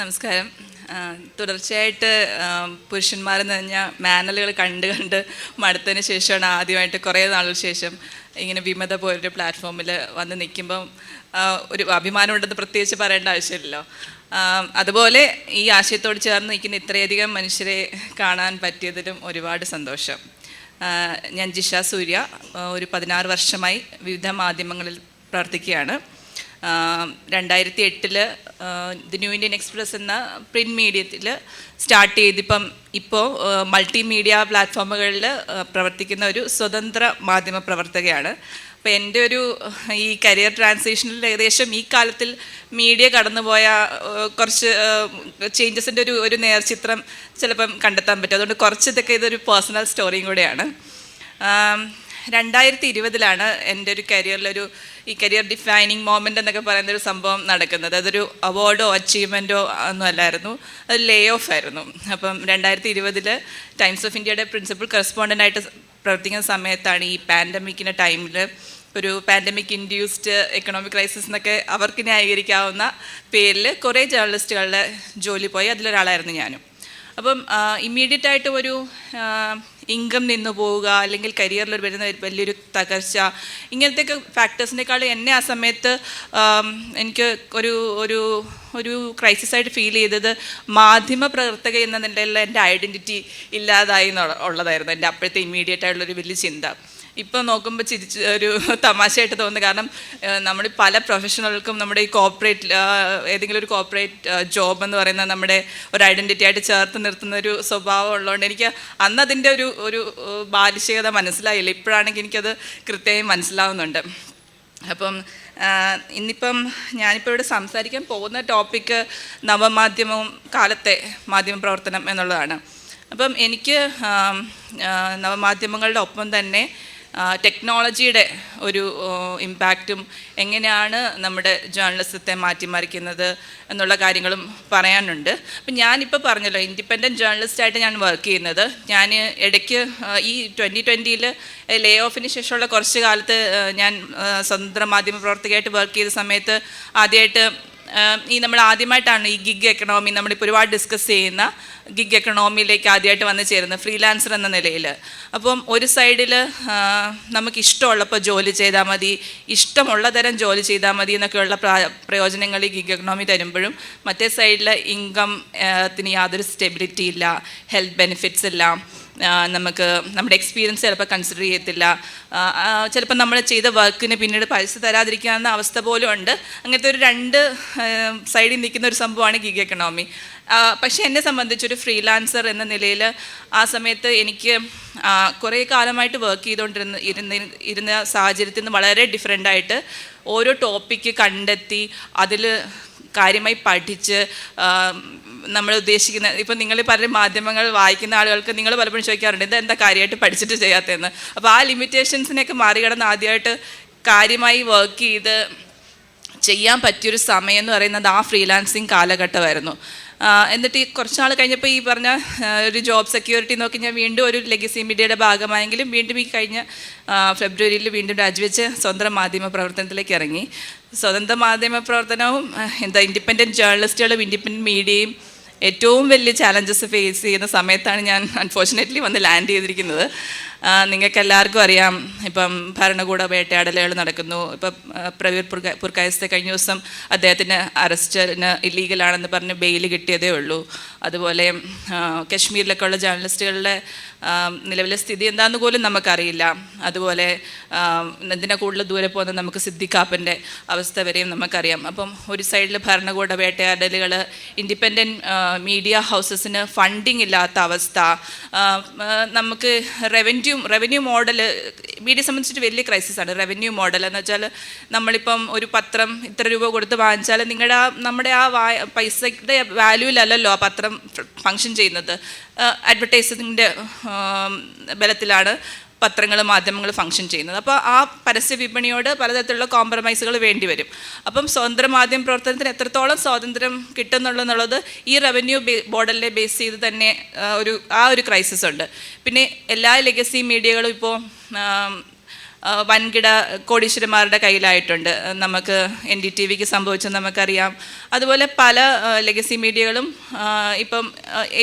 നമസ്കാരം. തുടർച്ചയായിട്ട് പുരുഷന്മാരെന്ന് പറഞ്ഞാൽ മാനലുകൾ കണ്ട് കണ്ട് മടുത്തതിന് ശേഷമാണ് ആദ്യമായിട്ട് കുറേ നാളുകൾക്ക് ശേഷം ഇങ്ങനെ വിമത പോലൊരു പ്ലാറ്റ്ഫോമിൽ വന്ന് നിൽക്കുമ്പം ഒരു അഭിമാനമുണ്ടെന്ന് പ്രത്യേകിച്ച് പറയേണ്ട ആവശ്യമില്ലല്ലോ. അതുപോലെ ഈ ആശയത്തോട് ചേർന്ന് നിൽക്കുന്ന ഇത്രയധികം മനുഷ്യരെ കാണാൻ പറ്റിയതിലും ഒരുപാട് സന്തോഷം. ഞാൻ ജിഷ സൂര്യ ഒരു പതിനാറ് വർഷമായി വിവിധ മാധ്യമങ്ങളിൽ പ്രവർത്തിക്കുകയാണ്. രണ്ടായിരത്തി എട്ടിൽ ദി ന്യൂ ഇന്ത്യൻ എക്സ്പ്രസ് എന്ന പ്രിന്റ് മീഡിയത്തിൽ സ്റ്റാർട്ട് ചെയ്തിപ്പം ഇപ്പോൾ മൾട്ടിമീഡിയ പ്ലാറ്റ്ഫോമുകളിൽ പ്രവർത്തിക്കുന്ന ഒരു സ്വതന്ത്ര മാധ്യമ പ്രവർത്തകയാണ്. അപ്പോൾ എന്റെ ഒരു ഈ കരിയർ ട്രാൻസിഷനിൽ ഏകദേശം ഈ കാലത്തിൽ മീഡിയ കടന്നുപോയ കുറച്ച് ചേഞ്ചസിന്റെ ഒരു ഒരു നേർചിത്രം ചിലപ്പം കണ്ടെത്താൻ പറ്റും. അതുകൊണ്ട് കുറച്ച് ഇതൊക്കെ ഇതൊരു പേഴ്സണൽ സ്റ്റോറിയും കൂടെയാണ്. രണ്ടായിരത്തി ഇരുപതിലാണ് എന്റെ ഒരു കരിയറിലൊരു ഈ കരിയർ ഡിഫൈനിങ് മോമെന്റ് എന്നൊക്കെ പറയുന്ന ഒരു സംഭവം നടക്കുന്നത്. അതൊരു അവാർഡോ അച്ചീവ്മെന്റോ ഒന്നും അല്ലായിരുന്നു. അത് ലേ ഓഫ് ആയിരുന്നു. അപ്പം രണ്ടായിരത്തി ഇരുപതിൽ ടൈംസ് ഓഫ് ഇന്ത്യയുടെ പ്രിൻസിപ്പൽ കറസ്പോണ്ടന്റായിട്ട് പ്രവർത്തിക്കുന്ന സമയത്താണ് ഈ പാൻഡമിക്കിന്റെ ടൈമിൽ ഒരു പാൻഡമിക് ഇൻഡ്യൂസ്ഡ് എക്കണോമിക് ക്രൈസിസ് എന്നൊക്കെ അവർക്ക് ന്യായീകരിക്കാവുന്ന പേരിൽ കുറേ ജേർണലിസ്റ്റുകളുടെ ജോലി പോയി അതിലൊരാളായിരുന്നു ഞാനും. അപ്പം ഇമ്മീഡിയറ്റ് ആയിട്ട് ഒരു ഇൻകം നിന്നു പോവുക അല്ലെങ്കിൽ കരിയറിൽ വരുന്ന വലിയൊരു തകർച്ച ഇങ്ങനത്തെയൊക്കെ ഫാക്ടേഴ്സിനേക്കാൾ എന്നെ ആ സമയത്ത് എനിക്ക് ഒരു ഒരു ഒരു ക്രൈസിസ് ആയിട്ട് ഫീൽ ചെയ്തത് മാധ്യമ പ്രവർത്തക എന്ന നിലയിലുള്ള എന്റെ ഐഡന്റിറ്റി ഇല്ലാതായി ഉള്ളതായിരുന്നു എന്റെ അപ്പോഴത്തെ ഇമ്മീഡിയറ്റ് ആയിട്ടുള്ളൊരു വലിയ ചിന്ത. ഇപ്പോൾ നോക്കുമ്പോൾ ചിരിച്ച് ഒരു തമാശയായിട്ട് തോന്നുന്നു. കാരണം നമ്മൾ പല പ്രൊഫഷണൽക്കും നമ്മുടെ ഈ കോപ്പറേറ്റ് ഏതെങ്കിലും ഒരു കോപ്പറേറ്റ് ജോബ് എന്ന് പറയുന്ന നമ്മുടെ ഒരു ഐഡന്റിറ്റി ആയിട്ട് ചേർത്ത് നിർത്തുന്ന ഒരു സ്വഭാവം ഉള്ളതുകൊണ്ട് എനിക്ക് അന്ന് അതിന്റെ ഒരു ഒരു ബാലിശികത മനസ്സിലായില്ല. ഇപ്പോഴാണെങ്കിൽ എനിക്കത് കൃത്യമായി മനസ്സിലാവുന്നുണ്ട്. അപ്പം ഇന്നിപ്പം ഞാനിപ്പോൾ ഇവിടെ സംസാരിക്കാൻ പോകുന്ന ടോപ്പിക്ക് നവമാധ്യമവും കാലത്തെ മാധ്യമ പ്രവർത്തനം എന്നുള്ളതാണ്. അപ്പം എനിക്ക് നവമാധ്യമങ്ങളുടെ ഒപ്പം തന്നെ ടെക്നോളജിയുടെ ഒരു ഇമ്പാക്റ്റും എങ്ങനെയാണ് നമ്മുടെ ജേർണലിസത്തെ മാറ്റിമറിക്കുന്നത് എന്നുള്ള കാര്യങ്ങളും പറയാനുണ്ട്. അപ്പം ഞാനിപ്പോൾ പറഞ്ഞല്ലോ ഇൻഡിപെൻഡന്റ് ജേർണലിസ്റ്റായിട്ട് ഞാൻ വർക്ക് ചെയ്യുന്നത്. ഞാൻ ഇടയ്ക്ക് ഈ ട്വന്റി ട്വന്റിയിൽ ലേ ഓഫിന് ശേഷമുള്ള കുറച്ച് കാലത്ത് ഞാൻ സ്വതന്ത്ര മാധ്യമ പ്രവർത്തകയായിട്ട് വർക്ക് ചെയ്ത സമയത്ത് ആദ്യമായിട്ട് ഈ നമ്മൾ ആദ്യമായിട്ടാണ് ഈ ഗിഗ് എക്കണോമി നമ്മളിപ്പോൾ ഒരുപാട് ഡിസ്കസ് ചെയ്യുന്ന ഗിഗ് എക്കണോമിയിലേക്ക് ആദ്യമായിട്ട് വന്ന് ചേരുന്നത് ഫ്രീലാൻസർ എന്ന നിലയിൽ. അപ്പം ഒരു സൈഡിൽ നമുക്ക് ഇഷ്ടമുള്ളപ്പോൾ ജോലി ചെയ്താൽ മതി ഇഷ്ടമുള്ള തരം ജോലി ചെയ്താൽ മതി എന്നൊക്കെയുള്ള പ്രാ- പ്രയോജനങ്ങൾ ഈ ഗിഗ് എക്കണോമി തരുമ്പോഴും മറ്റേ സൈഡിൽ ഇൻകം ത്തിന് യാതൊരു സ്റ്റെബിലിറ്റി ഇല്ല ഹെൽത്ത് ബെനിഫിറ്റ്സ് ഇല്ല ആ, നമുക്ക് നമ്മുടെ എക്സ്പീരിയൻസ് ചിലപ്പോൾ കൺസിഡർ ചെയ്യത്തില്ല. ചിലപ്പോൾ നമ്മൾ ചെയ്ത വർക്കിന് പിന്നീട് പൈസ തരാതിരിക്കാവുന്ന അവസ്ഥ പോലും ഉണ്ട്. അങ്ങനത്തെ ഒരു രണ്ട് സൈഡിൽ നിൽക്കുന്ന ഒരു സംഭവമാണ് ഗിഗ് എക്കണോമി പക്ഷേ എന്നെ സംബന്ധിച്ചൊരു ഫ്രീലാൻസർ എന്ന നിലയിൽ ആ സമയത്ത് എനിക്ക് കുറേ കാലമായിട്ട് വർക്ക് ചെയ്തുകൊണ്ടിരുന്ന ഇരുന്ന ഇരുന്ന സാഹചര്യത്തിൽ നിന്ന് വളരെ ഡിഫറെന്റായിട്ട് ഓരോ ടോപ്പിക്ക് കണ്ടെത്തി അതിൽ കാര്യമായി പഠിച്ച് നമ്മൾ ഉദ്ദേശിക്കുന്ന ഇപ്പം നിങ്ങൾ പലരും മാധ്യമങ്ങൾ വായിക്കുന്ന ആളുകൾക്ക് നിങ്ങൾ പലപ്പോഴും ചോദിക്കാറുണ്ട് ഇത് എന്താ കാര്യമായിട്ട് പഠിച്ചിട്ട് ചെയ്യാത്തതെന്ന്? അപ്പോൾ ആ ലിമിറ്റേഷൻസിനെയൊക്കെ മറികടന്ന് ആദ്യമായിട്ട് കാര്യമായി വർക്ക് ചെയ്ത് ചെയ്യാൻ പറ്റിയൊരു സമയം എന്ന് പറയുന്നത് ആ ഫ്രീലാൻസിങ് കാലഘട്ടമായിരുന്നു. എന്നിട്ട് ഈ കുറച്ച് നാൾ കഴിഞ്ഞപ്പോൾ ഈ പറഞ്ഞ ഒരു ജോബ് സെക്യൂരിറ്റി നോക്കി ഞാൻ വീണ്ടും ഒരു ലെഗസി മീഡിയയുടെ ഭാഗമായെങ്കിലും വീണ്ടും ഈ കഴിഞ്ഞ ഫെബ്രുവരിയിൽ വീണ്ടും രാജിവെച്ച് സ്വന്തം മാധ്യമ പ്രവർത്തനത്തിലേക്ക് ഇറങ്ങി. സ്വതന്ത്ര മാധ്യമ പ്രവർത്തനവും എന്താ ഇൻഡിപെൻഡന്റ് ജേർണലിസ്റ്റുകളും ഇൻഡിപെൻഡന്റ് മീഡിയയും ഏറ്റവും വലിയ ചാലഞ്ചസ് ഫേസ് ചെയ്യുന്ന സമയത്താണ് ഞാൻ അൺഫോർച്ചുനേറ്റ്ലി വന്ന് ലാൻഡ് ചെയ്തിരിക്കുന്നത്. നിങ്ങൾക്ക് എല്ലാവർക്കും അറിയാം ഇപ്പം ഭരണകൂട വേട്ടയാടലുകൾ നടക്കുന്നു. ഇപ്പം പ്രവീർ പുർക പുർക്കായത്തെ കഴിഞ്ഞ ദിവസം അദ്ദേഹത്തിന് അറസ്റ്റിന് ഇല്ലീഗലാണെന്ന് പറഞ്ഞ് ബെയിൽ കിട്ടിയതേ ഉള്ളൂ. അതുപോലെ കശ്മീരിലൊക്കെ ഉള്ള ജേർണലിസ്റ്റുകളുടെ നിലവിലെ സ്ഥിതി എന്താണെന്ന് പോലും നമുക്കറിയില്ല. അതുപോലെ എന്തിനാ കൂടുതൽ ദൂരെ പോകുന്ന നമുക്ക് സിദ്ദിഖാപ്പന്റെ അവസ്ഥ വരെയും നമുക്കറിയാം. അപ്പം ഒരു സൈഡിൽ ഭരണകൂട വേട്ടയാടലുകൾ ഇൻഡിപെൻഡന്റ് മീഡിയ ഹൗസസിന് ഫണ്ടിങ് ഇല്ലാത്ത അവസ്ഥ നമുക്ക് റവന്യൂ റവന്യൂ മോഡൽ മീഡിയ സംബന്ധിച്ചിട്ട് വലിയ ക്രൈസിസ് ആണ്. റവന്യൂ മോഡൽ എന്ന് വെച്ചാൽ നമ്മളിപ്പം ഒരു പത്രം ഇത്ര രൂപ കൊടുത്ത് വാങ്ങിച്ചാൽ നിങ്ങളുടെ ആ നമ്മുടെ ആ വാ പൈസയുടെ വാല്യൂലല്ലോ ആ പത്രം ഫങ്ഷൻ ചെയ്യുന്നത്. അഡ്വർടൈസിങ്ങിന്റെ ബലത്തിലാണ് പത്രങ്ങൾ മാധ്യമങ്ങൾ ഫങ്ഷൻ ചെയ്യുന്നത്. അപ്പോൾ ആ പരസ്യ വിപണിയോട് പലതരത്തിലുള്ള കോംപ്രമൈസുകൾ വേണ്ടി വരും. അപ്പം സ്വതന്ത്ര മാധ്യമ പ്രവർത്തനത്തിന് എത്രത്തോളം സ്വാതന്ത്ര്യം കിട്ടുന്നുള്ളതെന്നുള്ളത് ഈ റവന്യൂ മോഡലിനെ ബേസ് ചെയ്ത് തന്നെ ഒരു ആ ഒരു ക്രൈസിസ് ഉണ്ട്. പിന്നെ എല്ലാ ലെഗസി മീഡിയകളും ഇപ്പോൾ വൻകിട കോടീശ്വരന്മാരുടെ കയ്യിലായിട്ടുണ്ട്. നമുക്ക് എൻ ഡി ടി വിക്ക് സംഭവിച്ചത് നമുക്കറിയാം. അതുപോലെ പല ലെഗസി മീഡിയകളും ഇപ്പം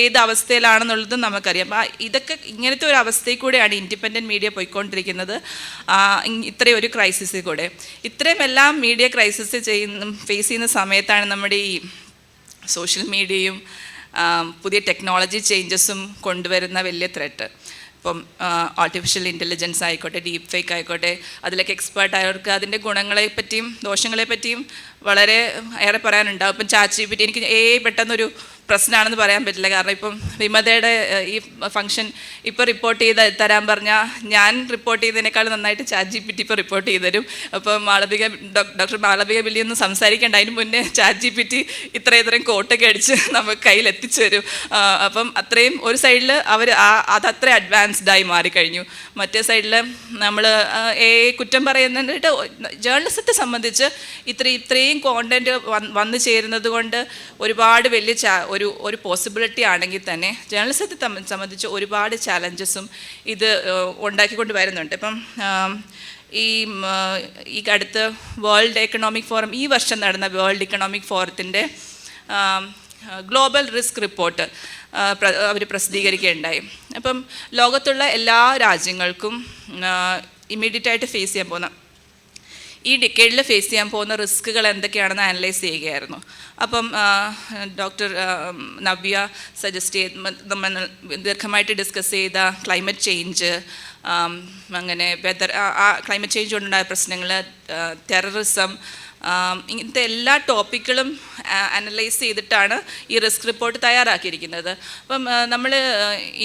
ഏത് അവസ്ഥയിലാണെന്നുള്ളതും നമുക്കറിയാം. അപ്പം ഇതൊക്കെ ഇങ്ങനത്തെ ഒരു അവസ്ഥയിൽ കൂടെയാണ് ഇൻഡിപെൻഡന്റ് മീഡിയ പോയിക്കൊണ്ടിരിക്കുന്നത്. ഇത്രയും ഒരു ക്രൈസിസിൽ കൂടെ. ഇത്രയും എല്ലാം മീഡിയ ക്രൈസിസ് ചെയ്യുന്ന ഫേസ് ചെയ്യുന്ന സമയത്താണ് നമ്മുടെ ഈ സോഷ്യൽ മീഡിയയും പുതിയ ടെക്നോളജി ചേഞ്ചസും കൊണ്ടുവരുന്ന വലിയ ത്രെട്ട് ഇപ്പം ആർട്ടിഫിഷ്യൽ ഇന്റലിജൻസ് ആയിക്കോട്ടെ ഡീപ്പ് ഫേക്ക് ആയിക്കോട്ടെ അതിലൊക്കെ എക്സ്പേർട്ട് ആയവർക്ക് അതിന്റെ ഗുണങ്ങളെ പറ്റിയും ദോഷങ്ങളെ പറ്റിയും വളരെ ഏറെ പറയാനുണ്ടാവും ഇപ്പം ചാച്ചി പറ്റി എനിക്ക് ഏ പെട്ടെന്നൊരു പ്രശ്നമാണെന്ന് പറയാൻ പറ്റില്ല. കാരണം ഇപ്പം വിമതയുടെ ഈ ഫംഗ്ഷൻ ഇപ്പോൾ റിപ്പോർട്ട് ചെയ്ത് തരാൻ പറഞ്ഞാൽ ഞാൻ റിപ്പോർട്ട് ചെയ്തതിനേക്കാൾ നന്നായിട്ട് ചാറ്റ് ജി പി ടി ഇപ്പോൾ റിപ്പോർട്ട് ചെയ്ത് തരും. അപ്പം മാളവിക ഡോക്ടർ മാളവിക ബില്ലി ഒന്നും സംസാരിക്കേണ്ട. അതിന് മുന്നേ ചാറ്റ് ജി പി ടി ഇത്ര ഇത്രയും കോട്ടൊക്കെ അടിച്ച് നമുക്ക് കയ്യിൽ എത്തിച്ചു തരും. അപ്പം അത്രയും ഒരു സൈഡിൽ അവർ ആ അതത്ര അഡ്വാൻസ്ഡ് ആയി മാറിക്കഴിഞ്ഞു. മറ്റേ സൈഡിൽ നമ്മൾ എ കുറ്റം പറയുന്നതിട്ട് ജേർണലിസത്തെ സംബന്ധിച്ച് ഇത്ര ഇത്രയും കോണ്ടന്റ് വന്നു ചേരുന്നത് കൊണ്ട് ഒരുപാട് വലിയ ചാ ഒരു ഒരു പോസിബിലിറ്റി ആണെങ്കിൽ തന്നെ ജേർണലിസത്തെ സംബന്ധിച്ച് ഒരുപാട് ചാലഞ്ചസും ഇത് ഉണ്ടാക്കിക്കൊണ്ട് വരുന്നുണ്ട്. ഇപ്പം ഈ ഈ അടുത്ത് വേൾഡ് എക്കണോമിക് ഫോറം ഈ വർഷം നടന്ന വേൾഡ് എക്കണോമിക് ഫോറത്തിന്റെ ഗ്ലോബൽ റിസ്ക് റിപ്പോർട്ട് അവർ പ്രസിദ്ധീകരിക്കുകയുണ്ടായി. അപ്പം ലോകത്തുള്ള എല്ലാ രാജ്യങ്ങൾക്കും ഇമ്മീഡിയറ്റായിട്ട് ഫേസ് ചെയ്യാൻ പോകുന്ന ഈ ഡിക്കേഡിൽ ഫേസ് ചെയ്യാൻ പോകുന്ന റിസ്കുകൾ എന്തൊക്കെയാണെന്ന് അനലൈസ് ചെയ്യുകയായിരുന്നു. അപ്പം ഡോക്ടർ നവ്യ സജസ്റ്റ് ചെയ്ത് നമ്മൾ ദീർഘമായിട്ട് ഡിസ്കസ് ചെയ്ത ക്ലൈമറ്റ് ചേഞ്ച് അങ്ങനെ വെതർ ആ ക്ലൈമറ്റ് ചേഞ്ച് കൊണ്ടുണ്ടായ പ്രശ്നങ്ങൾ ടെററിസം ഇങ്ങനത്തെ എല്ലാ ടോപ്പിക്കുകളും അനലൈസ് ചെയ്തിട്ടാണ് ഈ റിസ്ക് റിപ്പോർട്ട് തയ്യാറാക്കിയിരിക്കുന്നത്. അപ്പം നമ്മൾ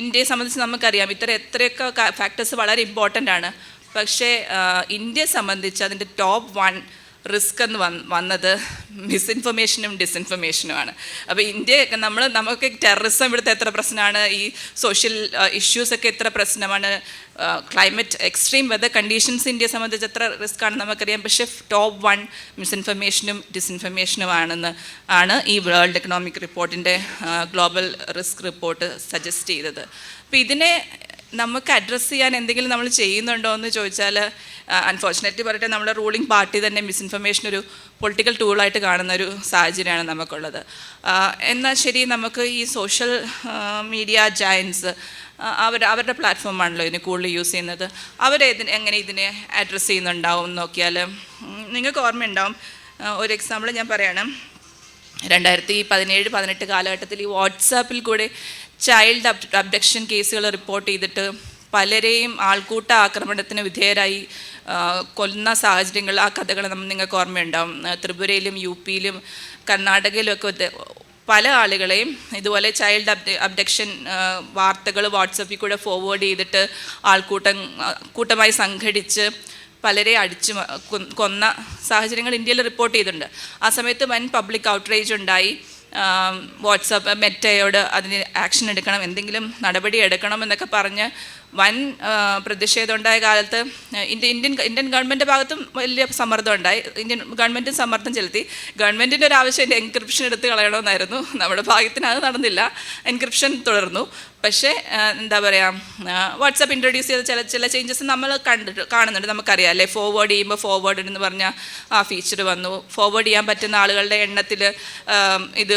ഇന്ത്യയെ സംബന്ധിച്ച് നമുക്കറിയാം ഇത്തരം എത്രയൊക്കെ ഫാക്ടേഴ്സ് വളരെ ഇമ്പോർട്ടന്റ് ആണ്. പക്ഷേ ഇന്ത്യയെ സംബന്ധിച്ച് അതിന്റെ ടോപ്പ് വൺ റിസ്ക് എന്ന് വന്ന് വന്നത് മിസ്ഇൻഫർമേഷനും ഡിസ്ഇൻഫർമേഷനുമാണ് അപ്പോൾ ഇന്ത്യ നമ്മൾ നമുക്ക് ടെററിസം ഇവിടുത്തെ എത്ര പ്രശ്നമാണ്? ഈ സോഷ്യൽ ഇഷ്യൂസൊക്കെ എത്ര പ്രശ്നമാണ്? ക്ലൈമറ്റ് എക്സ്ട്രീം വെതർ കണ്ടീഷൻസ് ഇന്ത്യയെ സംബന്ധിച്ച് എത്ര റിസ്ക് ആണ് നമുക്കറിയാം. പക്ഷേ ടോപ്പ് വൺ മിസ്ഇൻഫർമേഷനും ഡിസ്ഇൻഫർമേഷനുമാണെന്ന് ആണ് ഈ വേൾഡ് എക്കണോമിക് റിപ്പോർട്ടിന്റെ ഗ്ലോബൽ റിസ്ക് റിപ്പോർട്ട് സജസ്റ്റ് ചെയ്തത്. അപ്പോൾ ഇതിനെ നമുക്ക് അഡ്രസ്സ് ചെയ്യാൻ എന്തെങ്കിലും നമ്മൾ ചെയ്യുന്നുണ്ടോ എന്ന് ചോദിച്ചാൽ അൺഫോർച്ചുനേറ്റ്ലി പറയട്ടെ നമ്മുടെ റൂളിംഗ് പാർട്ടി തന്നെ മിസ്ഇൻഫർമേഷൻ ഒരു പൊളിറ്റിക്കൽ ടൂളായിട്ട് കാണുന്ന ഒരു സാഹചര്യമാണ് നമുക്കുള്ളത്. എന്നാൽ ശരി നമുക്ക് ഈ സോഷ്യൽ മീഡിയ ജയൻസ് അവർ അവരുടെ പ്ലാറ്റ്ഫോമാണല്ലോ ഇതിന് കൂടുതൽ യൂസ് ചെയ്യുന്നത്. അവരേതിന് എങ്ങനെ ഇതിനെ അഡ്രസ്സ് ചെയ്യുന്നുണ്ടാവും നോക്കിയാൽ നിങ്ങൾക്ക് ഓർമ്മയുണ്ടാവും. ഒരു എക്സാമ്പിൾ ഞാൻ പറയണം. രണ്ടായിരത്തി പതിനേഴ് പതിനെട്ട് കാലഘട്ടത്തിൽ ഈ വാട്സാപ്പിൽ കൂടെ ചൈൽഡ് അബ്ഡക്ഷൻ കേസുകൾ റിപ്പോർട്ട് ചെയ്തിട്ട് പലരെയും ആൾക്കൂട്ട ആക്രമണത്തിന് വിധേയരായി കൊല്ലുന്ന സാഹചര്യങ്ങൾ ആ കഥകൾ നമ്മൾ നിങ്ങൾക്ക് ഓർമ്മയുണ്ടാവും. ത്രിപുരയിലും യു പിയിലും കർണാടകയിലും ഒക്കെ പല ആളുകളെയും ഇതുപോലെ ചൈൽഡ് അബ്ഡ അബ്ഡക്ഷൻ വാർത്തകൾ വാട്സപ്പിൽ കൂടെ ഫോർവേഡ് ചെയ്തിട്ട് ആൾക്കൂട്ടം കൂട്ടമായി സംഘടിച്ച് പലരെ അടിച്ചു കൊന്ന സാഹചര്യങ്ങൾ ഇന്ത്യയിൽ റിപ്പോർട്ട് ചെയ്തിട്ടുണ്ട്. ആ സമയത്ത് വൻ പബ്ലിക് ഔട്ട്റേജ് ഉണ്ടായി. വാട്സപ്പ് മെറ്റയോട് അതിന് ആക്ഷൻ എടുക്കണം എന്തെങ്കിലും നടപടി എടുക്കണം എന്നൊക്കെ പറഞ്ഞ് വൻ പ്രതിഷേധം ഉണ്ടായ കാലത്ത് ഇന്ത്യ ഇന്ത്യൻ ഇന്ത്യൻ ഗവൺമെന്റ് ഭാഗത്തും വലിയ സമ്മർദ്ദം ഉണ്ടായി. ഇന്ത്യൻ ഗവൺമെന്റും സമ്മർദ്ദം ചെലുത്തി. ഗവൺമെന്റിന്റെ ഒരു ആവശ്യം എൻക്രിപ്ഷൻ എടുത്ത് കളയണമെന്നായിരുന്നു നമ്മുടെ ഭാഗത്തിന് അത് നടന്നില്ല. എൻക്രിപ്ഷൻ തുടർന്നു. പക്ഷേ എന്താ പറയുക വാട്സപ്പ് ഇൻട്രൊഡ്യൂസ് ചെയ്ത ചില ചില ചേഞ്ചസ് നമ്മൾ കണ്ടിട്ട് കാണുന്നുണ്ട് നമുക്കറിയാം അല്ലേ? ഫോർവേഡ് ചെയ്യുമ്പോൾ ഫോർവേഡ് എന്ന് പറഞ്ഞാൽ ആ ഫീച്ചർ വന്നു. ഫോർവേഡ് ചെയ്യാൻ പറ്റുന്ന ആളുകളുടെ എണ്ണത്തിൽ ഇത്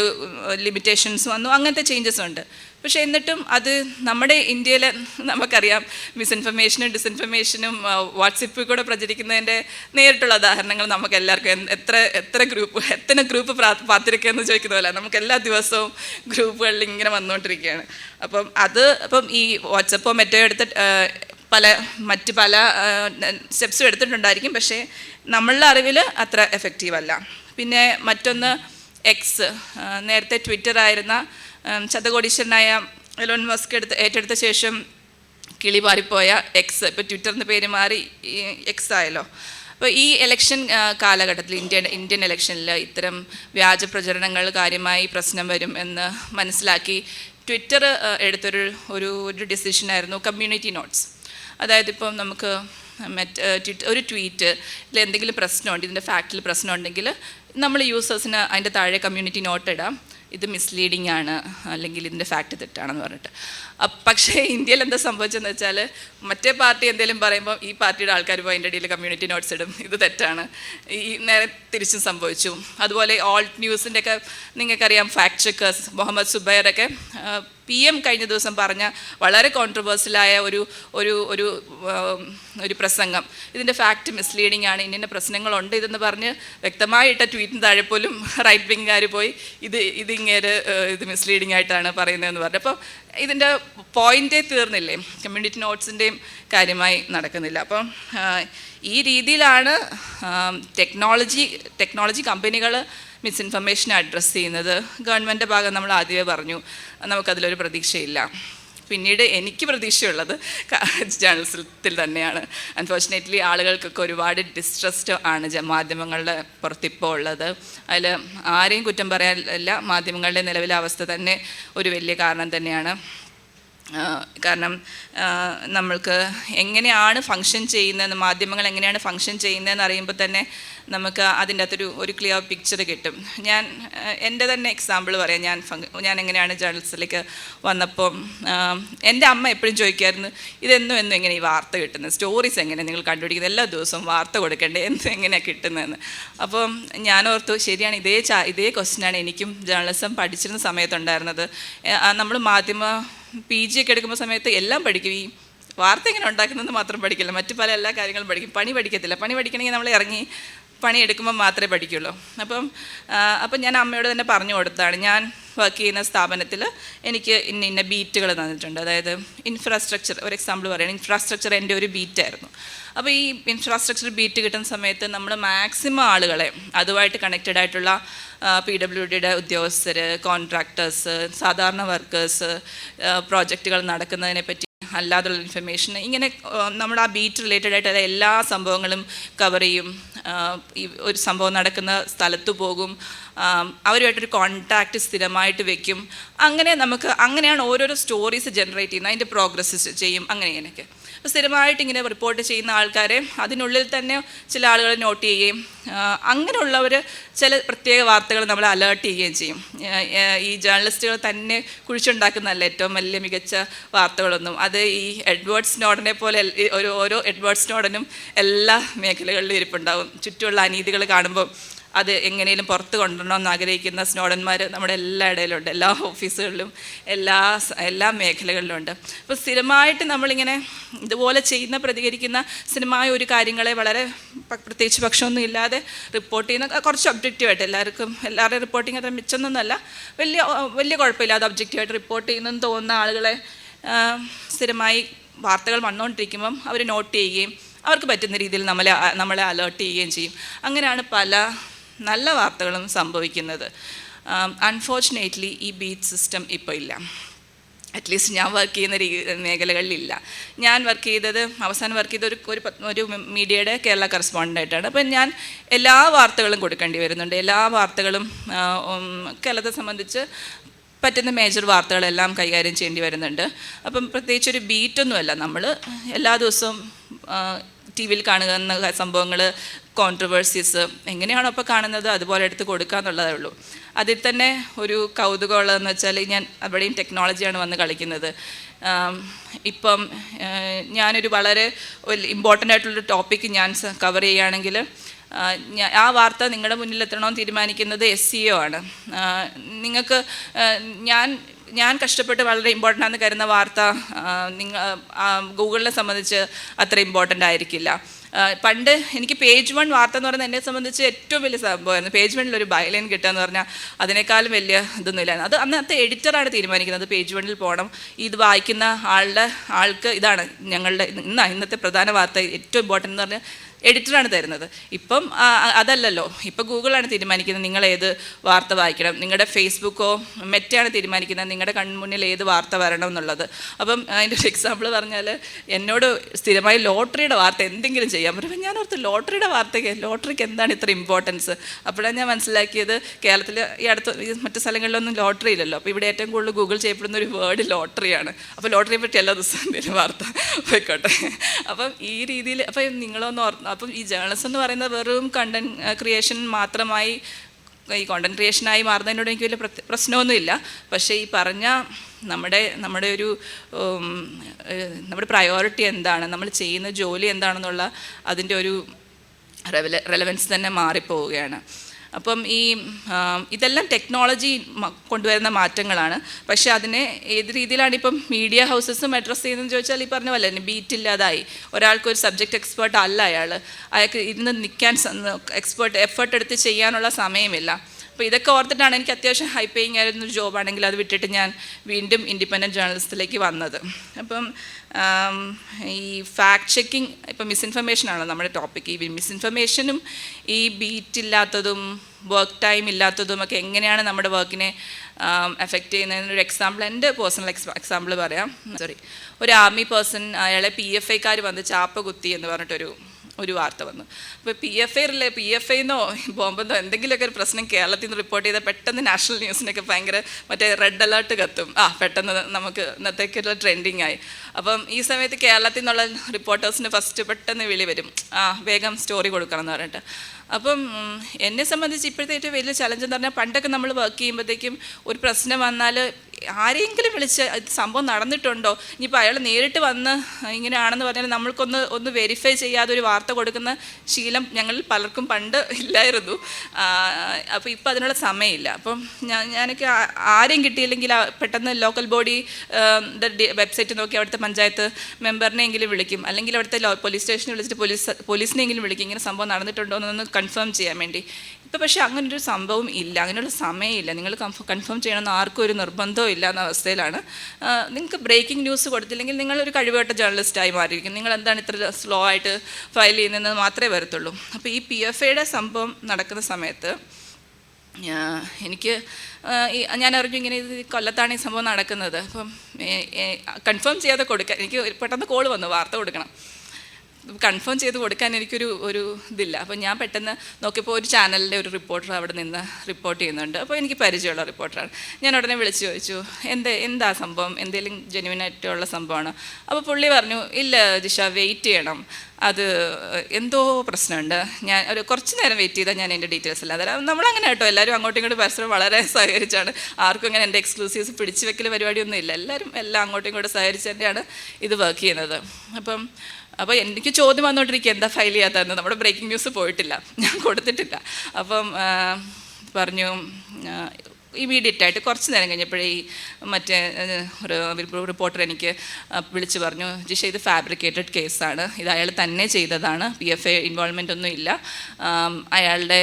ലിമിറ്റേഷൻസ് വന്നു. അങ്ങനത്തെ ചേഞ്ചസ് ഉണ്ട്. പക്ഷേ എന്നിട്ടും അത് നമ്മുടെ ഇന്ത്യയിൽ നമുക്കറിയാം മിസ്ഇൻഫർമേഷനും ഡിസ്ഇൻഫർമേഷനും വാട്സപ്പിൽ കൂടെ പ്രചരിക്കുന്നതിന്റെ നേരിട്ടുള്ള ഉദാഹരണങ്ങൾ നമുക്ക് എല്ലാവർക്കും എത്ര എത്ര ഗ്രൂപ്പ് എത്ര ഗ്രൂപ്പ് പാത്തിരിക്കുക എന്ന് ചോദിക്കുന്ന പോലെ നമുക്ക് എല്ലാ ദിവസവും ഗ്രൂപ്പുകളിൽ ഇങ്ങനെ വന്നുകൊണ്ടിരിക്കുകയാണ്. അപ്പം അത് അപ്പം ഈ വാട്സപ്പോ മറ്റോ എടുത്ത് പല മറ്റ് പല സ്റ്റെപ്സും എടുത്തിട്ടുണ്ടായിരിക്കും. പക്ഷേ നമ്മളുടെ അറിവിൽ അത്ര എഫക്റ്റീവ് അല്ല. പിന്നെ മറ്റൊന്ന് എക്സ് നേരത്തെ ട്വിറ്റർ ആയിരുന്ന ശതകോടീശ്വരനായ എലോൺ മസ്ക് എടുത്ത് ഏറ്റെടുത്ത ശേഷം കിളി പാറിപ്പോയ എക്സ് ഇപ്പോൾ ട്വിറ്ററിന് പേര് മാറി എക്സ് ആയല്ലോ. അപ്പോൾ ഈ ഇലക്ഷൻ കാലഘട്ടത്തിൽ ഇന്ത്യൻ ഇന്ത്യൻ ഇലക്ഷനിൽ ഇത്തരം വ്യാജ പ്രചരണങ്ങൾ കാര്യമായി പ്രശ്നം വരും എന്ന് മനസ്സിലാക്കി ട്വിറ്റർ എടുത്തൊരു ഒരു ഒരു ഡിസിഷനായിരുന്നു കമ്മ്യൂണിറ്റി നോട്ട്സ് അതായത് ഇപ്പം നമുക്ക് മറ്റ് ട്വിറ്റ് ഒരു ട്വീറ്റ് ഇതിൽ എന്തെങ്കിലും പ്രശ്നമുണ്ട് ഇതിന്റെ ഫാക്റ്റിൽ പ്രശ്നമുണ്ടെങ്കിൽ നമ്മൾ യൂസേഴ്സിന് അതിന്റെ താഴെ കമ്മ്യൂണിറ്റി നോട്ട് ഇടാം. ഇത് മിസ്ലീഡിംഗ് ആണ് അല്ലെങ്കിൽ ഇതിന്റെ ഫാക്റ്റ് തെറ്റാണെന്ന് പറഞ്ഞിട്ട്. പക്ഷേ ഇന്ത്യയിൽ എന്താ സംഭവിച്ചതെന്ന് വെച്ചാൽ മറ്റേ പാർട്ടി എന്തെങ്കിലും പറയുമ്പോൾ ഈ പാർട്ടിയുടെ ആൾക്കാർ പോയി അതിന്റെ ഇടയിൽ കമ്മ്യൂണിറ്റി നോട്ട്സ് ഇടും. ഇത് തെറ്റാണ്. ഈ നേരെ തിരിച്ചും സംഭവിച്ചു. അതുപോലെ ഓൾട്ട് ന്യൂസിന്റെയൊക്കെ നിങ്ങൾക്കറിയാം ഫാക്ട് ചെക്കേഴ്സ് മുഹമ്മദ് സുബൈറൊക്കെ പി എം കഴിഞ്ഞ ദിവസം പറഞ്ഞ വളരെ കോൺട്രവേഴ്സ്യലായ ഒരു ഒരു ഒരു ഒരു പ്രസംഗം. ഇതിന്റെ ഫാക്റ്റ് മിസ്ലീഡിംഗ് ആണ്. ഇന്ന പ്രശ്നങ്ങളുണ്ട് ഇതെന്ന് പറഞ്ഞ് വ്യക്തമായിട്ട് ട്വീറ്റിന് താഴെ പോലും റൈറ്റ് വിങ്ങുകാർ പോയി ഇത് ഇതിങ്ങേര് ഇത് മിസ്ലീഡിംഗ് ആയിട്ടാണ് പറയുന്നതെന്ന് പറഞ്ഞു. അപ്പോൾ ഇതിന്റെ പോയിന്റേ തീർന്നില്ലേ? കമ്മ്യൂണിറ്റി നോട്ട്സിന്റെയും കാര്യമായി നടക്കുന്നില്ല. അപ്പം ഈ രീതിയിലാണ് ടെക്നോളജി ടെക്നോളജി കമ്പനികൾ മിസ്ഇൻഫർമേഷൻ അഡ്രസ്സ് ചെയ്യുന്നത്. ഗവൺമെന്റിന്റെ ഭാഗം നമ്മൾ ആദ്യമേ പറഞ്ഞു. നമുക്കതിലൊരു പ്രതീക്ഷയില്ല. പിന്നീട് എനിക്ക് പ്രതീക്ഷയുള്ളത് ജേർണലിസത്തിൽ തന്നെയാണ്. അൺഫോർച്ചുനേറ്റ്ലി ആളുകൾക്കൊക്കെ ഒരുപാട് ഡിസ്ട്രസ്റ്റ് ആണ് മാധ്യമങ്ങളുടെ പുറത്തിപ്പോൾ ഉള്ളത്. അതിൽ ആരെയും കുറ്റം പറയാനില്ല മാധ്യമങ്ങളുടെ നിലവിലെ അവസ്ഥ തന്നെ ഒരു വലിയ കാരണം തന്നെയാണ്. കാരണം നമ്മൾക്ക് എങ്ങനെയാണ് ഫങ്ഷൻ ചെയ്യുന്നതെന്ന് മാധ്യമങ്ങൾ എങ്ങനെയാണ് ഫങ്ഷൻ ചെയ്യുന്നതെന്ന് അറിയുമ്പോൾ തന്നെ നമുക്ക് അതിന്റെ അകത്തൊരു ഒരു ക്ലിയർ പിക്ചർ കിട്ടും. ഞാൻ എന്റെ തന്നെ എക്സാമ്പിൾ പറയാം. ഞാൻ ഞാൻ എങ്ങനെയാണ് ജേർണലിസ്റ്റിലേക്ക് വന്നപ്പോൾ എന്റെ അമ്മ എപ്പോഴും ചോദിക്കുമായിരുന്നു ഇതെന്നും എന്നും എങ്ങനെ ഈ വാർത്ത കിട്ടുന്നത്? സ്റ്റോറീസ് എങ്ങനെ നിങ്ങൾ കണ്ടുപിടിക്കുന്നത്? എല്ലാ ദിവസവും വാർത്ത കൊടുക്കണ്ടേ? എന്ത് എങ്ങനെയാണ് കിട്ടുന്നതെന്ന്? അപ്പം ഞാൻ ഓർത്തു ശരിയാണ് ഇതേ ചാ ഇതേ ക്വസ്റ്റ്യനാണ് എനിക്കും ജേർണലിസം പഠിച്ചിരുന്ന സമയത്തുണ്ടായിരുന്നത്. നമ്മൾ മാധ്യമ പി ജി ഒക്കെ എടുക്കുമ്പോൾ സമയത്ത് എല്ലാം പഠിക്കും. ഈ വാർത്ത എങ്ങനെ ഉണ്ടാക്കുന്നത് മാത്രം പഠിക്കില്ല. മറ്റു പല എല്ലാ കാര്യങ്ങളും പഠിക്കും. പണി പഠിക്കത്തില്ല. പണി പഠിക്കണമെങ്കിൽ നമ്മൾ ഇറങ്ങി പണി എടുക്കുമ്പോൾ മാത്രമേ പഠിക്കുള്ളൂ. അപ്പം അപ്പം ഞാൻ അമ്മയോട് തന്നെ പറഞ്ഞു കൊടുത്താണ്. ഞാൻ വർക്ക് ചെയ്യുന്ന സ്ഥാപനത്തിൽ എനിക്ക് ഇന്ന ഇന്ന ബീറ്റുകൾ തന്നിട്ടുണ്ട്. അതായത് ഇൻഫ്രാസ്ട്രക്ചർ ഒരു എക്സാമ്പിൾ പറയുകയാണ് ഇൻഫ്രാസ്ട്രക്ചർ എന്റെ ഒരു ബീറ്റായിരുന്നു അപ്പോൾ ഈ ഇൻഫ്രാസ്ട്രക്ചർ ബീറ്റ് കിട്ടുന്ന സമയത്ത് നമ്മൾ മാക്സിമം ആളുകളെ അതുമായിട്ട് കണക്റ്റഡ് ആയിട്ടുള്ള പി ഡബ്ല്യു ഡിയുടെ ഉദ്യോഗസ്ഥർ കോൺട്രാക്ടേഴ്സ് സാധാരണ വർക്കേഴ്സ് പ്രോജക്റ്റുകൾ നടക്കുന്നതിനെ അല്ലാതുള്ള ഇൻഫർമേഷൻ ഇങ്ങനെ നമ്മൾ ആ ബീറ്റ് റിലേറ്റഡ് ആയിട്ടുള്ള എല്ലാ സംഭവങ്ങളും കവർ ചെയ്യും. ഒരു സംഭവം നടക്കുന്ന സ്ഥലത്ത് പോകും. അവരുമായിട്ടൊരു കോണ്ടാക്റ്റ് സ്ഥിരമായിട്ട് വെക്കും. അങ്ങനെ നമുക്ക് അങ്ങനെയാണ് ഓരോരോ സ്റ്റോറീസ് ജനറേറ്റ് ചെയ്യുന്നത്. അതിന്റെ പ്രോഗ്രസ് ചെയ്യും. അങ്ങനെ ഇങ്ങനെയൊക്കെ. അപ്പോൾ സ്ഥിരമായിട്ട് ഇങ്ങനെ റിപ്പോർട്ട് ചെയ്യുന്ന ആൾക്കാരെ അതിനുള്ളിൽ തന്നെ ചില ആളുകൾ നോട്ട് ചെയ്യുകയും അങ്ങനെയുള്ളവർ ചില പ്രത്യേക വാർത്തകൾ നമ്മൾ അലേർട്ട് ചെയ്യുകയും ചെയ്യും. ഈ ജേർണലിസ്റ്റുകൾ തന്നെ കുഴിച്ചുണ്ടാക്കുന്നതല്ല ഏറ്റവും വലിയ മികച്ച വാർത്തകളൊന്നും. അത് ഈ എഡ്വേർഡ് സ്നോഡനെ പോലെ ഒരു ഓരോ എഡ്വേർഡ് സ്നോഡനും എല്ലാ മേഖലകളിലും ഇരിപ്പുണ്ടാവും ചുറ്റുമുള്ള അനീതികൾ കാണുമ്പോൾ അത് എങ്ങനെയും പുറത്ത് കൊണ്ടുവരണമെന്ന് ആഗ്രഹിക്കുന്ന സ്നോഡന്മാർ നമ്മുടെ എല്ലാ ഇടയിലുണ്ട്. എല്ലാ ഓഫീസുകളിലും എല്ലാ എല്ലാ മേഖലകളിലും ഉണ്ട് അപ്പോൾ സ്ഥിരമായിട്ട് നമ്മളിങ്ങനെ ഇതുപോലെ ചെയ്യുന്ന പ്രതികരിക്കുന്ന സ്ഥിരമായ ഒരു കാര്യങ്ങളെ വളരെ പ്രത്യേകിച്ച് പക്ഷമൊന്നും ഇല്ലാതെ റിപ്പോർട്ട് ചെയ്യുന്ന കുറച്ച് ഒബ്ജക്റ്റീവായിട്ട് എല്ലാവർക്കും എല്ലാവരുടെയും റിപ്പോർട്ടിങ് അത്ര മിച്ചൊന്നൊന്നുമല്ല വലിയ വലിയ കുഴപ്പമില്ലാതെ ഒബ്ജക്റ്റീവായിട്ട് റിപ്പോർട്ട് ചെയ്യുന്നെന്ന് തോന്നുന്ന ആളുകളെ സ്ഥിരമായി വാർത്തകൾ വന്നുകൊണ്ടിരിക്കുമ്പം അവർ നോട്ട് ചെയ്യുകയും അവർക്ക് പറ്റുന്ന രീതിയിൽ നമ്മളെ നമ്മളെ അലേർട്ട് ചെയ്യുകയും ചെയ്യും. അങ്ങനെയാണ് പല നല്ല വാർത്തകളും സംഭവിക്കുന്നത്. അൺഫോർച്ചുനേറ്റ്ലി ഈ ബീറ്റ് സിസ്റ്റം ഇപ്പോൾ ഇല്ല. അറ്റ്ലീസ്റ്റ് ഞാൻ വർക്ക് ചെയ്യുന്ന രീ മേഖലകളിലില്ല. ഞാൻ വർക്ക് ചെയ്തത് അവസാനം വർക്ക് ചെയ്ത ഒരു ഒരു ഒരു മീഡിയയുടെ കേരള കറസ്പോണ്ടന്റ് ആയിട്ടാണ്. അപ്പം ഞാൻ എല്ലാ വാർത്തകളും കൊടുക്കേണ്ടി വരുന്നുണ്ട്. എല്ലാ വാർത്തകളും കേരളത്തെ സംബന്ധിച്ച് പറ്റുന്ന മേജർ വാർത്തകളെല്ലാം കൈകാര്യം ചെയ്യേണ്ടി വരുന്നുണ്ട്. അപ്പം പ്രത്യേകിച്ച് ഒരു ബീറ്റൊന്നുമല്ല നമ്മൾ എല്ലാ ദിവസവും ടി വിയിൽ കാണുന്ന സംഭവങ്ങൾ കോൺട്രവേഴ്സീസ് എങ്ങനെയാണോ അപ്പോൾ കാണുന്നത് അതുപോലെ എടുത്ത് കൊടുക്കുക എന്നുള്ളതേ ഉള്ളൂ. അതിൽ തന്നെ ഒരു കൗതുകമുള്ളതെന്ന് വെച്ചാൽ ഞാൻ അവിടെയും ടെക്നോളജിയാണ് വന്ന് കളിക്കുന്നത്. ഇപ്പം ഞാനൊരു വളരെ ഇമ്പോർട്ടന്റ് ആയിട്ടുള്ളൊരു ടോപ്പിക്ക് ഞാൻ കവർ ചെയ്യുകയാണെങ്കിൽ ആ, വാർത്ത നിങ്ങളുടെ മുന്നിൽ എത്തണമെന്ന് തീരുമാനിക്കുന്നത് എസ് സി ഒ ആണ്. നിങ്ങൾക്ക് ഞാൻ ഞാൻ കഷ്ടപ്പെട്ട് വളരെ ഇമ്പോർട്ടന്റ് ആണെന്ന് കരുതുന്ന വാർത്ത നിങ്ങൾ ഗൂഗിളിനെ സംബന്ധിച്ച് അത്ര ഇമ്പോർട്ടന്റ് ആയിരിക്കില്ല. പണ്ട് എനിക്ക് പേജ് വൺ വാർത്ത എന്ന് പറയുന്നത് എന്നെ സംബന്ധിച്ച് ഏറ്റവും വലിയ സംഭവമായിരുന്നു. പേജ് വണ്ണിൽ ഒരു ബൈലൈൻ കിട്ടുക എന്ന് പറഞ്ഞാൽ അതിനേക്കാളും വലിയ ഇതൊന്നും ഇല്ലായിരുന്നു. അത് അന്നത്തെ എഡിറ്ററാണ് തീരുമാനിക്കുന്നത്. പേജ് വണ്ണിൽ പോകണം ഇത് വായിക്കുന്ന ആളുടെ ആൾക്ക് ഇതാണ് ഞങ്ങളുടെ ഇന്ന് ഇന്നത്തെ പ്രധാന വാർത്ത. ഏറ്റവും ഇമ്പോർട്ടന്റ് എന്ന് പറഞ്ഞാൽ എഡിറ്ററാണ് തരുന്നത്. ഇപ്പം അതല്ലല്ലോ. ഇപ്പം ഗൂഗിളാണ് തീരുമാനിക്കുന്നത് നിങ്ങൾ ഏത് വാർത്ത വായിക്കണം. നിങ്ങളുടെ ഫേസ്ബുക്കോ മെറ്റയാണ് തീരുമാനിക്കുന്നത് നിങ്ങളുടെ കൺമുന്നിൽ ഏത് വാർത്ത വരണം എന്നുള്ളത്. അപ്പം അതിന്റെ ഒരു എക്സാമ്പിൾ പറഞ്ഞാൽ എന്നോട് സ്ഥിരമായി ലോട്ടറിയുടെ വാർത്ത എന്തെങ്കിലും ചെയ്യാൻ പറ്റും. ഞാൻ ഓർത്ത് ലോട്ടറിയുടെ വാർത്തയ്ക്ക് ലോട്ടറിക്ക് എന്താണ് ഇത്ര ഇമ്പോർട്ടൻസ് അപ്പോഴാണ് ഞാൻ മനസ്സിലാക്കിയത് കേരളത്തിൽ ഈ അടുത്ത മറ്റു സ്ഥലങ്ങളിലൊന്നും ലോട്ടറി ഇല്ലല്ലോ. അപ്പോൾ ഇവിടെ ഏറ്റവും കൂടുതൽ ഗൂഗിൾ ചെയ്യപ്പെടുന്ന ഒരു വേർഡ് ലോട്ടറിയാണ്. അപ്പോൾ ലോട്ടറിയെ പറ്റി എല്ലാ ദിവസവും എന്തെങ്കിലും വാർത്ത. പോയിക്കോട്ടെ. അപ്പം ഈ രീതിയിൽ അപ്പം നിങ്ങളൊന്ന് ഓർത്ത് അപ്പം ഈ ജേർണലിസം എന്ന് പറയുന്നത് വെറും കണ്ടന്റ് ക്രിയേഷൻ മാത്രമായി ഈ കോണ്ടന്റ് ക്രിയേഷനായി മാറുന്നതിനോട് എനിക്ക് വലിയ പ്രശ്നമൊന്നുമില്ല. പക്ഷേ ഈ പറഞ്ഞ നമ്മുടെ നമ്മുടെ ഒരു നമ്മുടെ പ്രയോറിറ്റി എന്താണ് നമ്മൾ ചെയ്യുന്ന ജോലി എന്താണെന്നുള്ള അതിന്റെ ഒരു റെവല റെലവൻസ് തന്നെ മാറിപ്പോവുകയാണ്. അപ്പം ഈ ഇതെല്ലാം ടെക്നോളജി കൊണ്ടുവരുന്ന മാറ്റങ്ങളാണ്. പക്ഷേ അതിനെ ഏത് രീതിയിലാണ് ഇപ്പം മീഡിയ ഹൗസസും അഡ്രസ്സ് ചെയ്യുന്നതെന്ന് ചോദിച്ചാൽ ഈ പറഞ്ഞ പോലെ തന്നെ ബീറ്റ് ഇല്ലാതായി. ഒരാൾക്ക് ഒരു സബ്ജക്റ്റ് എക്സ്പേർട്ട് അല്ല അയാൾ അയാൾക്ക് ഇരുന്ന് നിൽക്കാൻ എക്സ്പേർട്ട് എഫേർട്ട് എടുത്ത് ചെയ്യാനുള്ള സമയമില്ല. അപ്പോൾ ഇതൊക്കെ ഓർത്തിട്ടാണ് എനിക്ക് അത്യാവശ്യം ഹൈ പേയിങ് ആയിരുന്ന ഒരു ജോബാണെങ്കിൽ അത് വിട്ടിട്ട് ഞാൻ വീണ്ടും ഇൻഡിപെൻഡന്റ് ജേർണലിസ്റ്റിലേക്ക് വന്നത്. അപ്പം ഈ ഫാക്ട് ചെക്കിങ് ഇപ്പം മിസ്ഇൻഫർമേഷൻ ആണല്ലോ നമ്മുടെ ടോപ്പിക് ഈ മിസ്ഇൻഫർമേഷനും ഈ ബീറ്റ് ഇല്ലാത്തതും വർക്ക് ടൈം ഇല്ലാത്തതും ഒക്കെ എങ്ങനെയാണ് നമ്മുടെ വർക്കിനെ എഫക്റ്റ് ചെയ്യുന്നതിനൊരു എക്സാമ്പിൾ എന്റെ പേഴ്സണൽ എക്സാമ്പിൾ പറയാം. സോറി ഒരു ആർമി പേഴ്സൺ അയാളെ പി എഫ് ഐക്കാർ വന്ന് ചാപ്പ കുത്തി എന്ന് പറഞ്ഞിട്ടൊരു ഒരു വാർത്ത വന്നു. അപ്പോൾ P F I P F ഐന്നോ ബോംബെന്നോ എന്തെങ്കിലുമൊക്കെ ഒരു പ്രശ്നം കേരളത്തിൽ നിന്ന് റിപ്പോർട്ട് ചെയ്താൽ പെട്ടെന്ന് നാഷണൽ ന്യൂസിനൊക്കെ ഭയങ്കര മറ്റേ റെഡ് അലേർട്ട് കത്തും. ആ പെട്ടെന്ന് നമുക്ക് ഇന്നത്തേക്കുള്ള ട്രെൻഡിങ് ആയി. അപ്പം ഈ സമയത്ത് കേരളത്തിൽ നിന്നുള്ള റിപ്പോർട്ടേഴ്സിന് ഫസ്റ്റ് പെട്ടെന്ന് വിളി വരും. ആ വേഗം സ്റ്റോറി കൊടുക്കണം എന്ന് പറഞ്ഞിട്ട്. അപ്പം എന്നെ സംബന്ധിച്ച് ഇപ്പോഴത്തെ ഏറ്റവും വലിയ ചലഞ്ച് എന്ന് പറഞ്ഞാൽ പണ്ടൊക്കെ നമ്മൾ വർക്ക് ചെയ്യുമ്പോഴത്തേക്കും ഒരു പ്രശ്നം വന്നാൽ ആരെങ്കിലും വിളിച്ച് സംഭവം നടന്നിട്ടുണ്ടോ? ഇനിയിപ്പോൾ അയാൾ നേരിട്ട് വന്ന് ഇങ്ങനെയാണെന്ന് പറഞ്ഞാൽ നമ്മൾക്കൊന്ന് ഒന്ന് വെരിഫൈ ചെയ്യാതെ ഒരു വാർത്ത കൊടുക്കുന്ന ശീലം ഞങ്ങളിൽ പലർക്കും പണ്ട് ഇല്ലായിരുന്നു. അപ്പോൾ ഇപ്പോൾ അതിനുള്ള സമയമില്ല. അപ്പം ഞാൻ ഞാനൊക്കെ ആരെയും കിട്ടിയില്ലെങ്കിൽ പെട്ടെന്ന് ലോക്കൽ ബോഡി വെബ്സൈറ്റ് നോക്കി അവിടുത്തെ പഞ്ചായത്ത് മെമ്പറിനെങ്കിലും വിളിക്കും. അല്ലെങ്കിൽ അവിടുത്തെ പോലീസ് സ്റ്റേഷനിൽ വിളിച്ചിട്ട് പോലീസ് പോലീസിനെങ്കിലും വിളിക്കും. ഇങ്ങനെ സംഭവം നടന്നിട്ടുണ്ടോ എന്നൊന്ന് കൺഫേം ചെയ്യാൻ വേണ്ടി. ഇപ്പോൾ പക്ഷേ അങ്ങനൊരു സംഭവം ഇല്ല. അങ്ങനെയുള്ള സമയമില്ല. നിങ്ങൾ കൺഫേം ചെയ്യണമെന്ന് ആർക്കും ഒരു നിർബന്ധവും ഇല്ല എന്ന അവസ്ഥയിലാണ് നിങ്ങൾക്ക് ബ്രേക്കിംഗ് ന്യൂസ് കൊടുത്തില്ലെങ്കിൽ നിങ്ങളൊരു കഴിവുകെട്ട ജേർണലിസ്റ്റായി മാറിയിരിക്കും. നിങ്ങൾ എന്താണ് ഇത്ര സ്ലോ ആയിട്ട് ഫയൽ ചെയ്യുന്നതെന്ന് മാത്രമേ വരത്തുള്ളൂ. അപ്പോൾ ഈ പി എഫ് എയുടെ സംഭവം നടക്കുന്ന സമയത്ത് എനിക്ക് ഞാൻ അറിഞ്ഞു ഇങ്ങനെ ഇത് കൊല്ലത്താണ് ഈ സംഭവം നടക്കുന്നത്. അപ്പം കൺഫേം ചെയ്യാതെ കൊടുക്കാൻ എനിക്ക് പെട്ടെന്ന് കോൾ വന്നു വാർത്ത കൊടുക്കണം. കൺഫേം ചെയ്ത് കൊടുക്കാൻ എനിക്കൊരു ഒരു ഇതില്ല. അപ്പോൾ ഞാൻ പെട്ടെന്ന് നോക്കിയപ്പോൾ ഒരു ചാനലിന്റെ ഒരു റിപ്പോർട്ടർ അവിടെ നിന്ന് റിപ്പോർട്ട് ചെയ്യുന്നുണ്ട്. അപ്പോൾ എനിക്ക് പരിചയമുള്ള റിപ്പോർട്ടറാണ് ഞാൻ ഉടനെ വിളിച്ചു ചോദിച്ചു എന്ത് എന്താ സംഭവം? എന്തെങ്കിലും ജെന്യുവൻ ആയിട്ടുള്ള സംഭവമാണ്? അപ്പോൾ പുള്ളി പറഞ്ഞു ഇല്ല ജിഷ വെയിറ്റ് ചെയ്യണം. അത് എന്തോ പ്രശ്നമുണ്ട്. ഞാൻ ഒരു കുറച്ച് നേരം വെയിറ്റ് ചെയ്താൽ ഞാൻ എന്റെ ഡീറ്റെയിൽസ് എല്ലാം തരാം. നമ്മളങ്ങനെ കേട്ടോ എല്ലാവരും അങ്ങോട്ടും ഇങ്ങോട്ടും പരസ്പരം വളരെ സഹകരിച്ചാണ്. ആർക്കും അങ്ങനെ എന്റെ എക്സ്ക്ലൂസീവ്സ് പിടിച്ചു വെക്കൽ പരിപാടിയൊന്നും ഇല്ല. എല്ലാവരും എല്ലാം അങ്ങോട്ടും ഇങ്ങോട്ടും സഹകരിച്ച് തന്നെയാണ് ഇത് വർക്ക് ചെയ്യുന്നത്. അപ്പം അപ്പോൾ എനിക്ക് ചോദ്യം വന്നുകൊണ്ടിരിക്കുക എന്താ ഫയൽ ചെയ്യാത്തതെന്ന്? നമ്മുടെ ബ്രേക്കിംഗ് ന്യൂസ് പോയിട്ടില്ല. ഞാൻ കൊടുത്തിട്ടില്ല. അപ്പം പറഞ്ഞു ഇമീഡിയറ്റ് ആയിട്ട് കുറച്ച് നേരം കഴിഞ്ഞപ്പോഴേ ഈ മറ്റേ ഒരു റിപ്പോർട്ടർ എനിക്ക് വിളിച്ചു പറഞ്ഞു ജിഷ ഇത് ഫാബ്രിക്കേറ്റഡ് കേസാണ്. ഇത് അയാൾ തന്നെ ചെയ്തതാണ്. പി എഫ് എ ഇൻവോൾവ്മെന്റ് ഒന്നും ഇല്ല. അയാളുടെ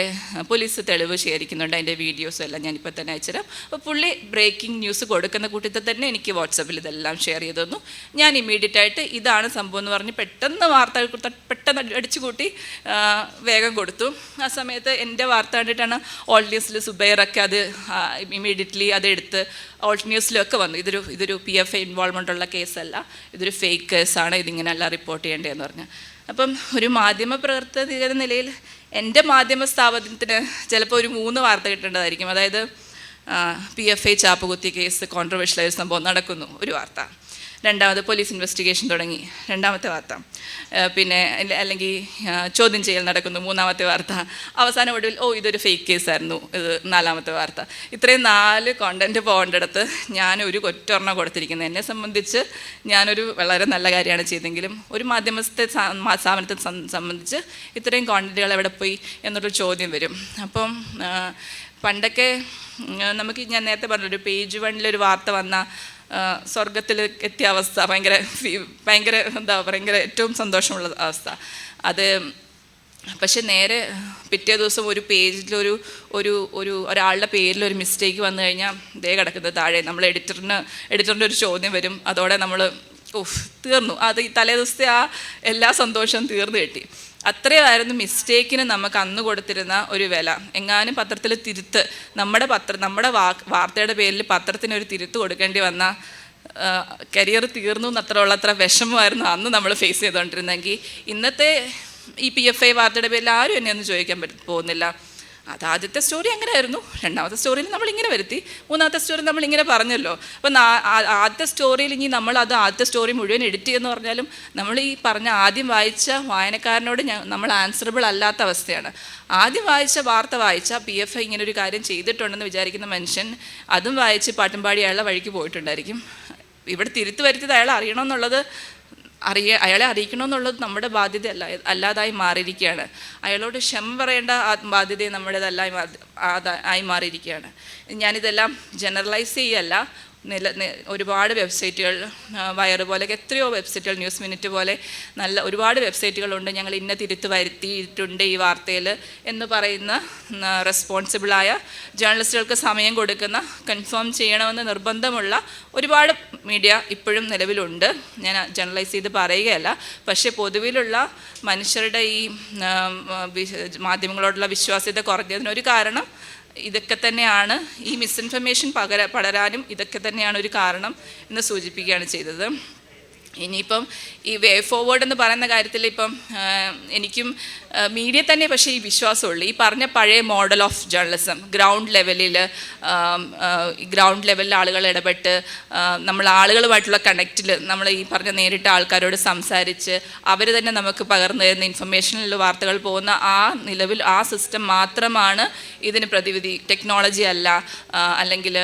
പോലീസ് തെളിവ് ശേഖരിക്കുന്നുണ്ട്. അതിന്റെ വീഡിയോസും എല്ലാം ഞാനിപ്പോൾ തന്നെ അയച്ചുതരാം. അപ്പോൾ പുള്ളി ബ്രേക്കിംഗ് ന്യൂസ് കൊടുക്കുന്ന കൂട്ടത്തിൽ തന്നെ എനിക്ക് വാട്സപ്പിൽ ഇതെല്ലാം ഷെയർ ചെയ്തു തന്നു. ഞാൻ ഇമ്മീഡിയറ്റ് ആയിട്ട് ഇതാണ് സംഭവം എന്ന് പറഞ്ഞ് പെട്ടെന്ന് വാർത്ത പെട്ടെന്ന് അടിച്ചു കൂട്ടി വേഗം കൊടുത്തു. ആ സമയത്ത് എന്റെ വാർത്ത കണ്ടിട്ടാണ് ഓൾ ന്യൂസിൽ സുബൈറൊക്കെ അത് ഇമ്മീഡിയറ്റ്ലി അതെടുത്ത് ഓൾട്ട് ന്യൂസിലൊക്കെ വന്നു. ഇതൊരു ഇതൊരു പി എഫ് ഐ ഇൻവോൾവ്മെന്റ് ഉള്ള കേസല്ല. ഇതൊരു ഫേക്ക് കേസാണ് ഇതിങ്ങനെയല്ല റിപ്പോർട്ട് ചെയ്യേണ്ടതെന്ന് പറഞ്ഞു. അപ്പം ഒരു മാധ്യമ പ്രവർത്തക നിലയിൽ എന്റെ മാധ്യമ സ്ഥാപനത്തിന് ചിലപ്പോൾ ഒരു മൂന്ന് വാർത്ത കിട്ടേണ്ടതായിരിക്കും. അതായത് പി എഫ് ഐ ചാപ്പുകുത്തി കേസ് കോൺട്രവേഴ്ഷ്യലായ സംഭവം നടക്കുന്നു. ഒരു വാർത്ത. രണ്ടാമത് പോലീസ് ഇൻവെസ്റ്റിഗേഷൻ തുടങ്ങി. രണ്ടാമത്തെ വാർത്ത. പിന്നെ അല്ലെങ്കിൽ ചോദ്യം ചെയ്യൽ നടക്കുന്നു. മൂന്നാമത്തെ വാർത്ത. അവസാന ഒടുവിൽ ഓ ഇതൊരു ഫേക്ക് കേസായിരുന്നു ഇത് നാലാമത്തെ വാർത്ത. ഇത്രയും നാല് കോണ്ടന്റ് പോകേണ്ടടുത്ത് ഞാൻ ഒരു ഒറ്റൊരെണ്ണം കൊടുത്തിരിക്കുന്നത് എന്നെ സംബന്ധിച്ച് ഞാനൊരു വളരെ നല്ല കാര്യമാണ് ചെയ്തെങ്കിലും ഒരു മാധ്യമത്തെ സ്ഥാപനത്തെ സംബന്ധിച്ച് ഇത്രയും കോണ്ടന്റുകൾ എവിടെ പോയി എന്നൊരു ചോദ്യം വരും. അപ്പം പണ്ടൊക്കെ നമുക്ക് ഞാൻ നേരത്തെ പറഞ്ഞു ഒരു പേജ് വണ്ണിലൊരു വാർത്ത വന്ന സ്വർഗത്തിൽ എത്തിയ അവസ്ഥ ഭയങ്കര ഭയങ്കര എന്താ ഭയങ്കര ഏറ്റവും സന്തോഷമുള്ള അവസ്ഥ. അത് പക്ഷെ നേരെ പിറ്റേ ദിവസം ഒരു പേജിലൊരു ഒരു ഒരു ഒരാളുടെ പേരിൽ ഒരു മിസ്റ്റേക്ക് വന്നു കഴിഞ്ഞാൽ ദേ കിടക്കുന്നത് താഴെ. നമ്മൾ എഡിറ്ററിന് എഡിറ്ററിന്റെ ഒരു ചോദ്യം വരും. അതോടെ നമ്മൾ ഓഹ് തീർന്നു. അത് ഈ തലേ ദിവസത്തെ ആ എല്ലാ സന്തോഷവും തീർന്നു കിട്ടി. അത്രയായിരുന്നു മിസ്റ്റേക്കിന് നമുക്ക് അന്ന് കൊടുത്തിരുന്ന ഒരു വില. എങ്ങാനും പത്രത്തിൽ തിരുത്ത് നമ്മുടെ പത്ര നമ്മുടെ വാർത്തയുടെ പേരിൽ പത്രത്തിന് ഒരു തിരുത്ത് കൊടുക്കേണ്ടി വന്ന കരിയർ തീർന്നു എന്നത്ര ഉള്ളത്ര വിഷമമായിരുന്നു അന്ന് നമ്മൾ ഫേസ് ചെയ്തുകൊണ്ടിരുന്നെങ്കിൽ ഇന്നത്തെ ഈ പി എഫ് ഐ വാർത്തയുടെ പേരിൽ ആരും എന്നെ ഒന്നും ചോദിക്കാൻ പറ്റ പോകുന്നില്ല. അത് ആദ്യത്തെ സ്റ്റോറി അങ്ങനെ ആയിരുന്നു രണ്ടാമത്തെ സ്റ്റോറിയിൽ നമ്മൾ ഇങ്ങനെ വരുത്തി. മൂന്നാമത്തെ സ്റ്റോറി നമ്മൾ ഇങ്ങനെ പറഞ്ഞല്ലോ. അപ്പം ആദ്യത്തെ സ്റ്റോറിയിൽ ഇനി നമ്മൾ അത് ആദ്യത്തെ സ്റ്റോറി മുഴുവൻ എഡിറ്റ് ചെയ്യുമെന്ന് പറഞ്ഞാലും നമ്മൾ ഈ പറഞ്ഞ ആദ്യം വായിച്ച വായനക്കാരനോട് നമ്മൾ ആൻസറബിൾ അല്ലാത്ത അവസ്ഥയാണ്. ആദ്യം വായിച്ച വാർത്ത വായിച്ച പി എഫ് ഐ ഇങ്ങനെ ഒരു കാര്യം ചെയ്തിട്ടുണ്ടെന്ന് വിചാരിക്കുന്ന മനുഷ്യൻ അതും വായിച്ച് പാട്ടും പാടി അയാളുടെ വഴിക്ക് പോയിട്ടുണ്ടായിരിക്കും. ഇവിടെ തിരുത്തു വരുത്തിയത് അയാൾ അറിയണമെന്നുള്ളത് അറിയ അയാളെ അറിയിക്കണമെന്നുള്ളത് നമ്മുടെ ബാധ്യത അല്ല അല്ലാതായി മാറിയിരിക്കുകയാണ്. അയാളോട് ക്ഷമ പറയേണ്ട ബാധ്യത നമ്മുടേതല്ലായി ആയി മാറിയിരിക്കുകയാണ്. ഞാനിതെല്ലാം ജനറലൈസ് ചെയ്യല്ല. നില ഒരുപാട് വെബ്സൈറ്റുകൾ വയർ പോലെ എത്രയോ വെബ്സൈറ്റുകൾ ന്യൂസ് മിനിറ്റ് പോലെ നല്ല ഒരുപാട് വെബ്സൈറ്റുകളുണ്ട്. ഞങ്ങൾ ഇന്ന തിരുത്ത് വരുത്തിയിട്ടുണ്ട് ഈ വാർത്തയിൽ എന്ന് പറയുന്ന റെസ്പോൺസിബിളായ ജേർണലിസ്റ്റുകൾക്ക് സമയം കൊടുക്കുന്ന കൺഫേം ചെയ്യണമെന്ന് നിർബന്ധമുള്ള ഒരുപാട് മീഡിയ ഇപ്പോഴും നിലവിലുണ്ട്. ഞാൻ ജേർണലൈസ് ചെയ്ത് പറയുകയല്ല. പക്ഷേ പൊതുവിലുള്ള മനുഷ്യരുടെ ഈ മാധ്യമങ്ങളോടുള്ള വിശ്വാസ്യത കുറഞ്ഞതിനൊരു കാരണം ഇതൊക്കെ തന്നെയാണ് ഈ മിസ്ഇൻഫർമേഷൻ പകര പടരാനും ഇതൊക്കെ തന്നെയാണ് ഒരു കാരണം എന്ന് സൂചിപ്പിക്കുകയാണ് ചെയ്തത്. ഇനിയിപ്പം ഈ വേ ഫോർവേഡ് എന്ന് പറയുന്ന കാര്യത്തിൽ ഇപ്പം എനിക്കും മീഡിയ തന്നെ പക്ഷേ ഈ വിശ്വാസമുള്ളൂ. ഈ പറഞ്ഞ പഴയ മോഡൽ ഓഫ് ജേർണലിസം ഗ്രൗണ്ട് ലെവലിൽ ഗ്രൗണ്ട് ലെവലിൽ ആളുകൾ ഇടപെട്ട് നമ്മൾ ആളുകളുമായിട്ടുള്ള കണക്റ്റിൽ നമ്മൾ ഈ പറഞ്ഞ നേരിട്ട് ആൾക്കാരോട് സംസാരിച്ച് അവർ തന്നെ നമുക്ക് പകർന്നു തരുന്ന ഇൻഫർമേഷനിൽ വാർത്തകൾ പോകുന്ന ആ നിലവിൽ ആ സിസ്റ്റം മാത്രമാണ് ഇതിന് പ്രതിവിധി. ടെക്നോളജി അല്ല അല്ലെങ്കിൽ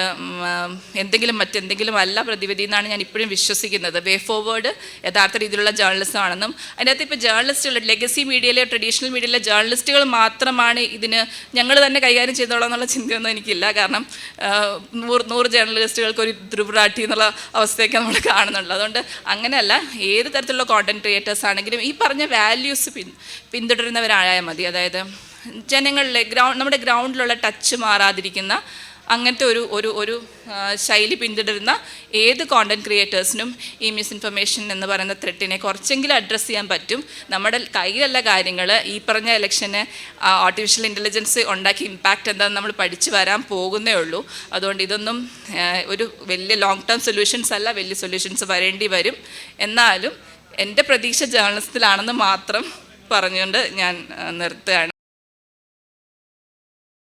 എന്തെങ്കിലും മറ്റെന്തെങ്കിലും അല്ല പ്രതിവിധി എന്നാണ് ഞാൻ ഇപ്പോഴും വിശ്വസിക്കുന്നത്. വേ ഫോർവേഡ് യഥാർത്ഥ രീതിയിലുള്ള ജേർണലിസം ആണെന്നും അതിനകത്ത് ഇപ്പോൾ ജേർണലിസ്റ്റുകൾ ലെഗസി മീഡിയയിലെ ട്രഡീഷണൽ മീഡിയയിലെ ജേർണലിസ്റ്റുകൾ മാത്രമാണ് ഇതിന് ഞങ്ങൾ തന്നെ കൈകാര്യം ചെയ്തോളാം എന്നുള്ള ചിന്തയൊന്നും എനിക്കില്ല. കാരണം നൂറ് നൂറ് ജേർണലിസ്റ്റുകൾക്ക് ഒരു ധ്രുവറാട്ടി എന്നുള്ള അവസ്ഥയൊക്കെ നമ്മൾ കാണുന്നുള്ളൂ അതുകൊണ്ട് അങ്ങനെയല്ല ഏത് തരത്തിലുള്ള കോണ്ടന്റ് ക്രിയേറ്റേഴ്സ് ആണെങ്കിലും ഈ പറഞ്ഞ വാല്യൂസ് പിൻ പിന്തുടരുന്നവരായാൽ മതി. അതായത് ജനങ്ങളിലെ ഗ്രൗണ്ട് നമ്മുടെ ഗ്രൗണ്ടിലുള്ള ടച്ച് മാറാതിരിക്കുന്ന അങ്ങനത്തെ ഒരു ഒരു ഒരു ശൈലി പിന്തുടരുന്ന ഏത് കോണ്ടന്റ് ക്രിയേറ്റേഴ്സിനും ഈ മിസ്ഇൻഫർമേഷൻ എന്ന് പറയുന്ന ത്രെട്ടിനെ കുറച്ചെങ്കിലും അഡ്രസ്സ് ചെയ്യാൻ പറ്റും. നമ്മുടെ കയ്യിലല്ല കാര്യങ്ങൾ ഈ പറഞ്ഞ ഇലക്ഷന് ആർട്ടിഫിഷ്യൽ ഇന്റലിജൻസ് ഉണ്ടാക്കിയ ഇമ്പാക്റ്റ് എന്താണെന്ന് നമ്മൾ പഠിച്ചു വരാൻ പോകുന്നേ ഉള്ളൂ. അതുകൊണ്ട് ഇതൊന്നും ഒരു വലിയ ലോങ് ടേം സൊല്യൂഷൻസ് അല്ല വലിയ സൊല്യൂഷൻസ് വരേണ്ടി വരും. എന്നാലും എന്റെ പ്രതീക്ഷ ജേർണലിസത്തിലാണെന്ന് മാത്രം പറഞ്ഞുകൊണ്ട് ഞാൻ നിർത്തുകയാണ്.